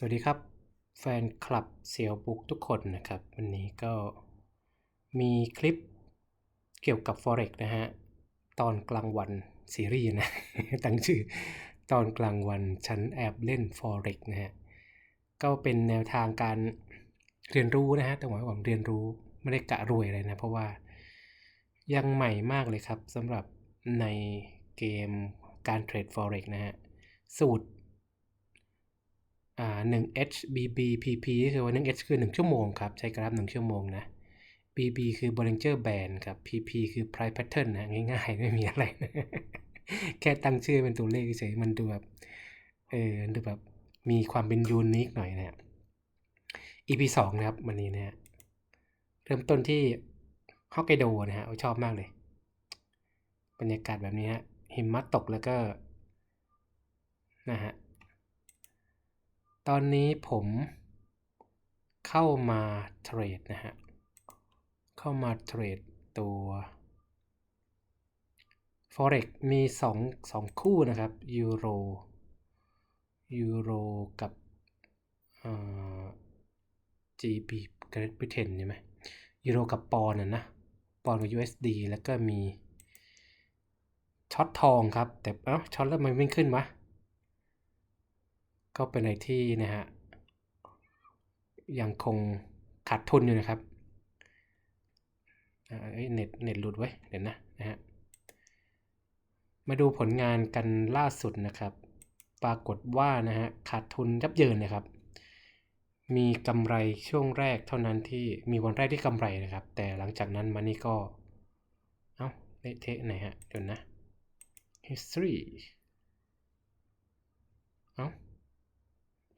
สวัสดีครับ แฟนคลับเซียวบุ๊กทุกคนนะครับ วันนี้ก็มีคลิปเกี่ยวกับ Forex นะฮะ ตอนกลางวันซีรีส์นะ ตั้งชื่อ ตอนกลางวันฉันแอบเล่น Forex นะฮะ ก็เป็นแนวทางการเรียนรู้นะฮะแต่ว่าผมเรียนรู้ไม่ได้กะรวยอะไรนะ เพราะว่ายังใหม่มากเลยครับสำหรับในเกมการเทรด Forex นะฮะ สูตร 1 H BB PP ก็คือว่า1 H คือ 1 ชั่วโมงครับ ใช้กราฟ 1 ชั่วโมงนะ BB คือ Bollinger Band ครับ PP คือ Price Pattern นะ ง่ายๆ ไม่มีอะไรนะแค่ตั้งชื่อเป็นตัวเลขเฉยมันดูแบบ เออดูแบบ มีความเป็นยูนิคหน่อยนะ EP 2นะครับ วันนี้นะฮะเริ่มต้นที่ฮอกไกโดนะฮะชอบมากเลย บรรยากาศแบบนี้ฮะหิมะตกแล้วก็ นะฮะ ตอนนี้ผมเข้ามาเทรดนะฮะ เข้ามาเทรดตัว Forex มี2 2คู่นะครับยูโรยูโรกับอ่อ GB Great Britain ใช่ไหมยูโรกับปอนด์นะนะปอนด์กับ USD แล้วก็มีช็อตทองครับ แต่เอ้าช็อตแล้วมันไม่ขึ้นวะ ก็เป็นอะไรที่นะฮะยังคงขาดทุนอยู่นะครับเอ้ยเน็ตเน็ตหลุดไว้เดี๋ยวนะนะฮะมาดูผลงานกันล่าสุดนะครับ ปรากฏว่านะฮะขาดทุนยับเยินนะครับ มีกำไรช่วงแรกเท่านั้นที่มีวันแรกที่กำไรนะครับ แต่หลังจากนั้นมานี่ก็ เอ้าเละเทะไหนฮะเดี๋ยวนะ history เอ้า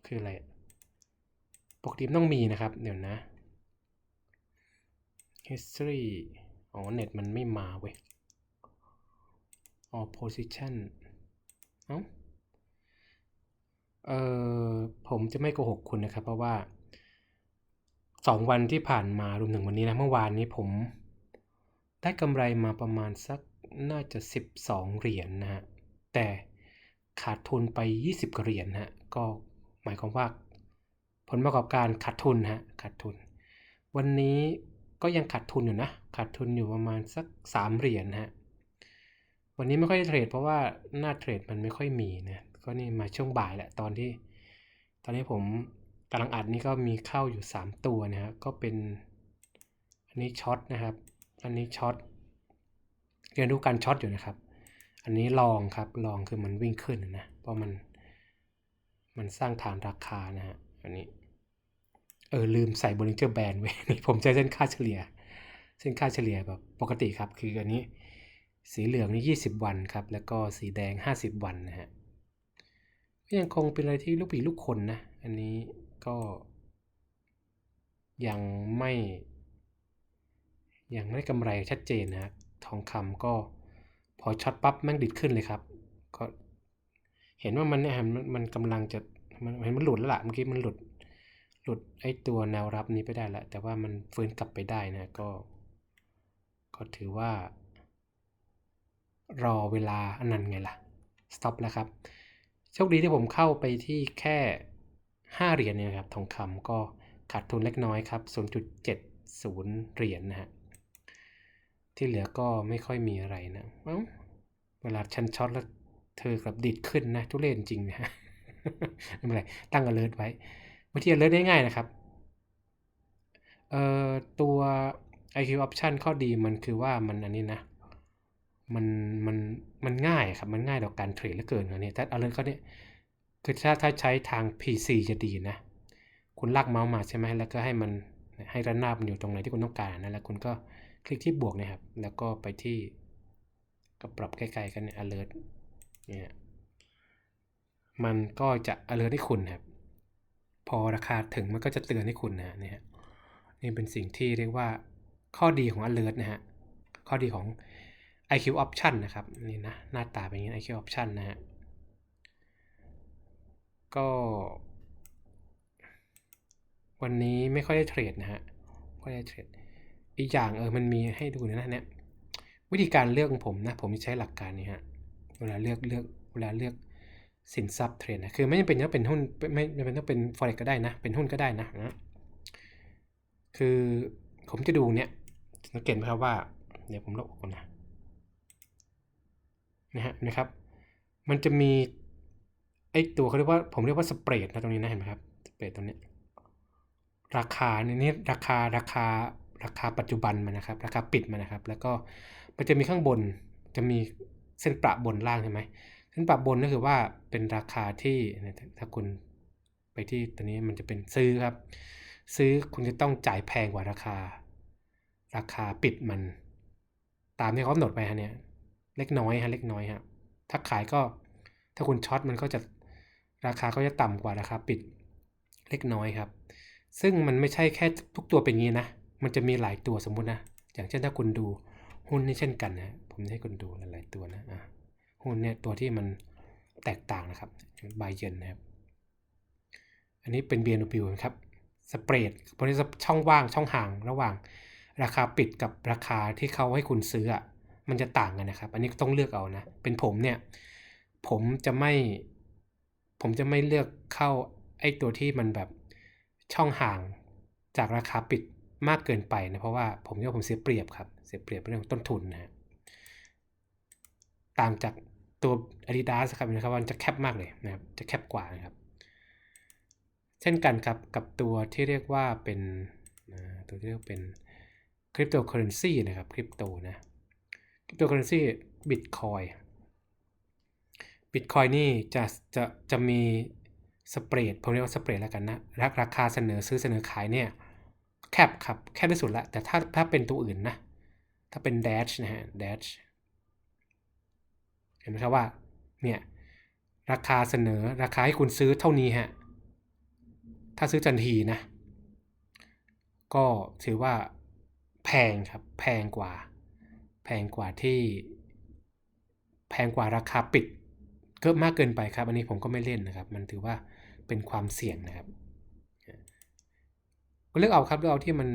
คืออะไรปกติต้องมีนะครับ เดี๋ยวนะ history อ๋อเน็ตมันไม่มาเว้ยอ๋อ position เอ้าเอ่อผมจะไม่โกหกคุณนะครับ เพราะว่าสองวันที่ผ่านมารวมถึงวันนี้นะ เมื่อวานนี้ผมได้กำไรมาประมาณสักน่าจะ 12 เหรียญนนะฮะ แต่ขาดทุนไป 20กเหรียญนะฮะ ก็ หมายความว่า ผลประกอบการขาดทุนฮะขาดทุน วันนี้ก็ยังขาดทุนอยู่นะขาดทุนอยู่ประมาณสัก 3 เหรียญนะฮะวันนี้ไม่ค่อยได้เทรดเพราะว่าหน้าเทรดมันไม่ค่อยมีนะก็นี่มาช่วงบ่ายแหละตอนที่ ตอนนี้ผมกำลังอัดนี่ก็มีเข้าอยู่ 3 ตัวนะฮะก็เป็นอันนี้ช็อตนะครับ อันนี้ช็อตเรียนรู้การช็อตอยู่นะครับ อันนี้ลองครับลองคือมันวิ่งขึ้นนะเพราะมัน มันสร้างฐานราคานะฮะอันนี้เออลืมใส่ Bollinger Band ไว้นี่ผมใช้เส้นค่าเฉลี่ย เส้นค่าเฉลี่ยแบบปกติครับ คืออันนี้สีเหลืองนี่ 20 วันครับ แล้วก็สีแดง 50 วันนะฮะก็ยังคงเป็นอะไรที่ลูกผีลูกคนนะ อันนี้ก็ยังไม่ ยังไม่ได้กำไรชัดเจนนะฮะทองคำก็พอช็อตปั๊บแม่งดิดขึ้นเลยครับ เห็นว่ามันเนี่ยมันมันกำลังจะมันเห็นมันหลุดแล้วล่ะเมื่อกี้มันหลุดหลุดไอ้ตัวแนวรับนี้ไปได้ล้วแต่ว่ามันฟื้นกลับไปได้นะก็ ก็ถือว่า รอเวลาอันนั้นไงล่ะสต็อปแล้วครับ โชคดีที่ผมเข้าไปที่แค่ 5 เหรียญเนี่ยครับ ทองคำก็ขาดทุนเล็กน้อยครับ 0.70 เหรียญนนะฮะ ที่เหลือก็ไม่ค่อยมีอะไรนะเอ้าเวลาชันช็อตแล้ว เธอกับดิดขึ้นนะทุเรศจริงนะฮะไม่เป็นไรตั้ง alert ไว้วิธี alert ง่ายๆนะครับเอ่อตัว IQ option ข้อดีมันคือว่ามันอันนี้นะมันมันมันง่ายครับ มันง่ายต่อการเทรดเหลือเกินอันนี้ถ้า alert เขาเนี่ยคือถ้าถ้าใช้ทาง PC จะดีนะ คุณลากเมาส์มาใช่ไหมแล้วก็ให้มันให้ระนาบมันอยู่ตรงไหนที่คุณต้องการนะแล้วคุณก็คลิกที่บวกนะครับ แล้วก็ไปที่ก็ปรับใกล้ๆกันเนี่ยมันก็จะ alert ให้คุณครับ พอราคาถึงมันก็จะเตือนให้คุณนะเนี่ยนี่เป็นสิ่งที่เรียกว่าข้อดีของ alert นะฮะ ข้อดีของ IQ option นะครับ นี่นะ หน้าตาเป็นอย่างนี้ IQ option นะฮะ ก็ วันนี้ไม่ค่อยได้เทรดนะฮะไม่ค่อยได้เทรด อีกอย่างเออมันมีให้ดูนะเนี่ยวิธีการเลือกของผมนะ ผมใช้หลักการนี้ฮะ เวลาเลือกเลือกเวลาเลือกสินทรัพย์เทรดนะคือไม่จำเป็นต้องเป็นหุ้นไม่ไม่จำเป็นต้องเป็น forex ก็ได้นะ เป็นหุ้นก็ได้นะนะคือผมจะดูเนี่ยสังเกตไหมครับว่า เดี๋ยวผมลบออกก่อนนะนะฮะนะครับ มันจะมีไอตัวเขาเรียกว่าผมเรียกว่าสเปรดนะตรงนี้นะเห็นไหมครับสเปรดตรงนี้ ราคาเนี่ยนี่ราคาราคาราคาปัจจุบันมันนะครับ ราคาปิดมันนะครับ แล้วก็มันจะมีข้างบนจะมี เส้นประบนล่างใช่ไหมเส้นประบนก็คือว่าเป็นราคาที่ถ้าคุณไปที่ตัวนี้มันจะเป็นซื้อครับ ซื้อคุณจะต้องจ่ายแพงกว่าราคา ราคาปิดมัน ตามที่เขากำหนดไปฮะเนี่ยเล็กน้อยฮะเล็กน้อยฮะถ้าขายก็ถ้าคุณช็อตมันก็จะราคาก็จะต่ำกว่าราคาปิดเล็กน้อยครับ ซึ่งมันไม่ใช่แค่ทุกตัวเป็นงี้นะ มันจะมีหลายตัวสมมุตินะ อย่างเช่นถ้าคุณดู หุ้นนี่เช่นกันนะผมให้คุณดูหลายๆตัวนะอะหุ้นเนี่ยตัวที่มันแตกต่างนะครับบายเยนนะครับ อันนี้เป็น BNW นะครับสเปรดพวกนี้ช่องว่างช่องห่างระหว่าง ราคาปิดกับราคาที่เขาให้คุณซื้ออะมันจะต่างกันนะครับ อันนี้ต้องเลือกเอานะ เป็นผมเนี่ย ผมจะไม่ ผมจะไม่เลือกเข้าไอ้ตัวที่มันแบบช่องห่างจากราคาปิดมากเกินไปนะ เพราะว่าผมคิดว่าผมเสียเปรียบครับ เสียเปรียบเรื่องต้นทุนนะฮะต่างจากตัว Adidas ครับนะครับมันจะแคบมากเลยนะครับจะแคบกว่านะครับ เช่นกันครับกับตัวที่เรียกว่าเป็นตัวที่เรียกเป็นคริปโตเคอเรนซีนะครับคริปโตนะคริปโตเคอเรนซีบิตคอยบิตคอยนี่จะจะจะมีสเปรดผมเรียกว่าสเปรดแล้วกันนะรักราคาเสนอซื้อเสนอขายเนี่ยแคบครับแคบที่สุดละแต่ถ้าถ้าเป็นตัวอื่นนะ ถ้าเป็น dash นะฮะ dash เห็นไหมครับว่า เนี่ย ราคาเสนอราคาให้คุณซื้อเท่านี้ฮะ ถ้าซื้อทันทีนะ ก็ถือว่าแพงครับ แพงกว่า แพงกว่าที่ แพงกว่าราคาปิดเกินมากเกินไปครับ อันนี้ผมก็ไม่เล่นนะครับ มันถือว่าเป็นความเสี่ยงนะครับ ก็เลือกเอาครับเลือกเอาที่มัน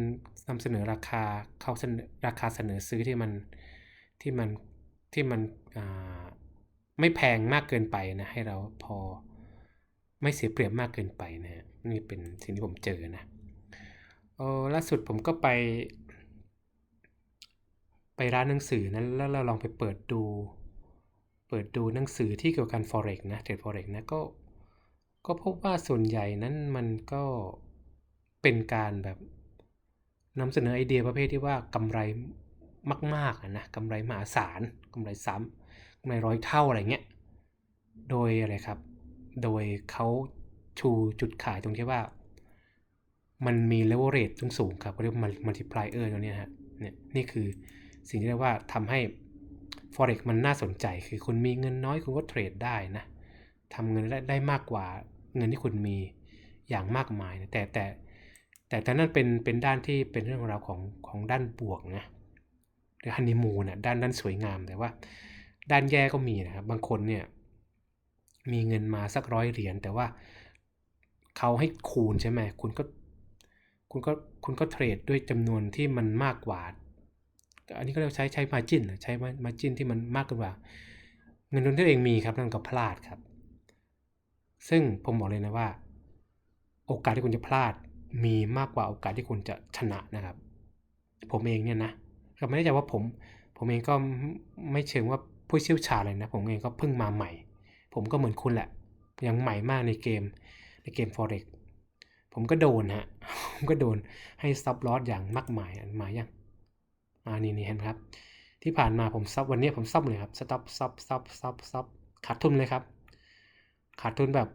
นำเสนอราคาเขาเสนอราคาเสนอซื้อที่มันที่มันที่มันไม่แพงมากเกินไปนะให้เราพอไม่เสียเปรียบมากเกินไปนะนี่เป็นสิ่งที่ผมเจอนะเออล่าสุดผมก็ไป ไปร้านหนังสือนะแล้วเราลองไปเปิดดู เปิดดูหนังสือที่เกี่ยวกับ forex นะเทรด forex นะก็ก็พบว่าส่วนใหญ่นั้นมันก็ เป็นการแบบนำเสนอไอเดียประเภทที่ว่ากำไรมากๆนะกำไรมหาศาลกำไรซ้ำกำไรร้อยเท่าอะไรเงี้ยโดยอะไรครับ โดยเขาชูจุดขายตรงที่ว่า มันมี leverage สูงสูงครับเรียกว่า multiplier ตัวนี้ฮะเนี่ยนี่คือสิ่งที่เรียกว่าทำให้ forex มันน่าสนใจคือคุณมีเงินน้อยคุณก็เทรดได้นะทำเงินได้ได้มากกว่าเงินที่คุณมีอย่างมากมายนะแต่แต่ แต่แต่นั่นเป็นเป็นด้านที่เป็นเรื่องราวของของด้านบวกนะหรือฮันนีมูนนะด้านด้านสวยงามแต่ว่า ด้านแย่ก็มีนะครับบางคนเนี่ยมีเงินมาสักร้อยเหรียญแต่ว่าเขาให้คูณใช่ไหมคุณก็คุณก็คุณก็เทรดด้วยจำนวนที่มันมากกว่า อันนี้ก็เรียกใช้ใช้มาจินใช้มาจินที่มันมากกว่า เงินทุนที่เองมีครับนั่นก็พลาดครับ ซึ่งผมบอกเลยนะว่า โอกาสที่คุณจะพลาด มีมากกว่าโอกาสที่คุณจะชนะนะครับ ผมเองเนี่ยนะก็ไม่ได้ใจว่าผม ผมเองก็ไม่เชิงว่าผู้เชี่ยวชาญเลยนะ ผมเองก็เพิ่งมาใหม่ ผมก็เหมือนคุณแหละ ยังใหม่มากในเกมในเกม forex ผมก็โดนฮะ ผมก็โดนให้ stop loss อย่างมากมายมาอย่างมานี่นี่เห็นครับ ที่ผ่านมาผมซับวันนี้ผมซับเลยครับ stop stop stop stop stop ขาดทุนเลยครับ ขาดทุนแบบ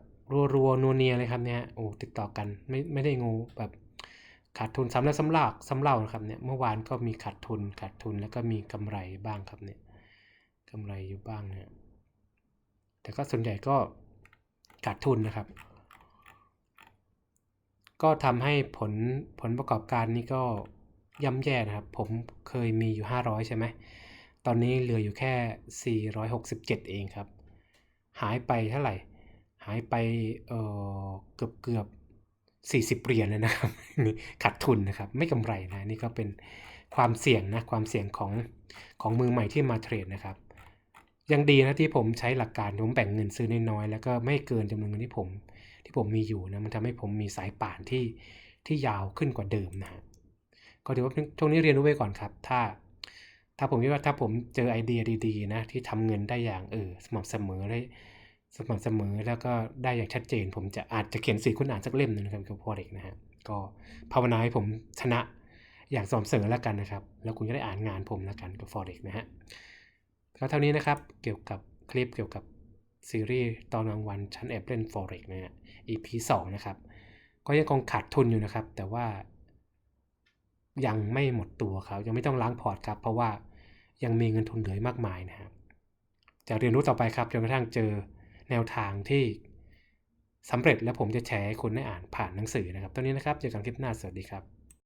รัวๆนัวเนียเลยครับเนี่ยโอ้ติดต่อกันไม่ไม่ได้งูแบบขาดทุนซ้ำแล้วซ้ำลากซ้ำเล่านะครับเนี่ยเมื่อวานก็มีขาดทุนขาดทุนแล้วก็มีกำไรบ้างครับเนี่ยกำไรอยู่บ้างเนี่ยแต่ก็ส่วนใหญ่ก็ขาดทุนนะครับ ก็ทำให้ผลผลประกอบการนี้ก็ย่ำแย่นะครับ ผมเคยมีอยู่ 500 ใช่ไหม ตอนนี้เหลืออยู่แค่ 467 เองครับ หายไปเท่าไหร่ หายไปเกือบเกือบ40เหรียญเลยนะครับนี่ขาดทุนนะครับ ไม่กำไรนะนี่ก็เป็นความเสี่ยงนะความเสี่ยงของของมือใหม่ที่มาเทรดนะครับ ยังดีนะที่ผมใช้หลักการผมแบ่งเงินซื้อน้อยๆแล้วก็ไม่เกินจำนวนเงินที่ผมที่ผมมีอยู่นะมันทำให้ผมมีสายป่านที่ที่ยาวขึ้นกว่าเดิมนะก็ถือว่าช่วงนี้เรียนรู้ไว้ก่อนครับ ถ้า ถ้าผมคิดว่าถ้าผมเจอไอเดียดีๆนะที่ทำเงินได้อย่างเออสม่ำเสมอได้ สม่ำเสมอแล้วก็ได้อย่างชัดเจน ผมจะอาจจะเขียนสื่อคุณอ่านสักเล่มหนึงนะครับกี่ยวกับ forex นะฮะก็ภาวนาให้ผมชนะอย่างสม่ำเสมอแล้วกันนะครับ แล้วคุณจะได้อ่านงานผมแล้วกันกับ forex นะฮะก็เท่านี้นะครับเกี่ยวกับคลิปเกี่ยวกับซีรีส์ตอนกลางวันชั้นแอบเล่น forex นะฮะ EP 2 นะครับ ก็ยังคงขาดทุนอยู่นะครับ แต่ว่า ยังไม่หมดตัวครับยังไม่ต้องล้างพอร์ตครับ เพราะว่ายังมีเงินทุนเหลือมากมายนะครับจะเรียนรู้ต่อไปครับจนกระทั่งเจอ แนวทางที่สำเร็จแล้วผมจะแชร์ให้คุณได้อ่านผ่านหนังสือนะครับตอนนี้นะครับเจอกันคลิปหน้าสวัสดีครับ